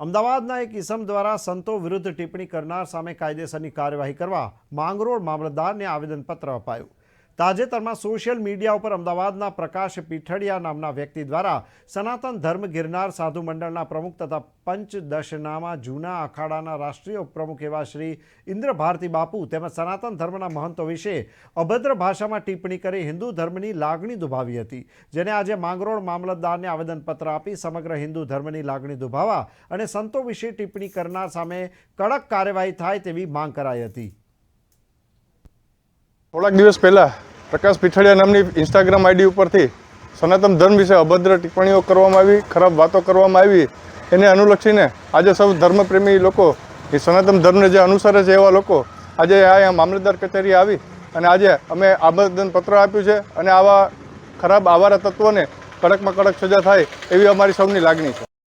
અમદાવાદના એક ઇસમ દ્વારા સંતો વિરુદ્ધ ટિપ્પણી કરનાર સામે કાયદેસરની કાર્યવાહી કરવા માંગરોળ મામલતદારને આવેદનપત્ર અપાયું. તાજેતરમાં સોશિયલ મીડિયા ઉપર અમદાવાદના પ્રકાશ પીઠડિયા નામના વ્યક્તિ દ્વારા સનાતન ધર્મ ગિરનાર સાધુ મંડળના પ્રમુખ તથા પંચદશનામાં જૂના અખાડાના રાષ્ટ્રીય ઉપપ્રમુખ એવા શ્રી ઇન્દ્ર ભારતી બાપુ તેમજ સનાતન ધર્મના મહંતો વિશે અભદ્ર ભાષામાં ટિપ્પણી કરી હિન્દુ ધર્મની લાગણી દુભાવી હતી, જેને આજે માંગરોળ મામલતદારને આવેદનપત્ર આપી સમગ્ર હિન્દુ ધર્મની લાગણી દુભાવવા અને સંતો વિશે ટિપ્પણી કરનાર સામે કડક કાર્યવાહી થાય તેવી માંગ કરાઈ હતી. થોડાક દિવસ પહેલાં પ્રકાશ પીઠડિયા નામની ઇન્સ્ટાગ્રામ આઈડી ઉપરથી સનાતન ધર્મ વિશે અભદ્ર ટિપ્પણીઓ કરવામાં આવી, ખરાબ વાતો કરવામાં આવી. એને અનુલક્ષીને આજે સૌ ધર્મપ્રેમી લોકો, એ સનાતન ધર્મને જે અનુસરે છે એવા લોકો, આજે આ મામલતદાર કચેરી આવી અને આજે અમે આવેદન પત્ર આપ્યું છે અને આવા ખરાબ આવારા તત્વોને કડકમાં કડક સજા થાય એવી અમારી સૌની લાગણી છે.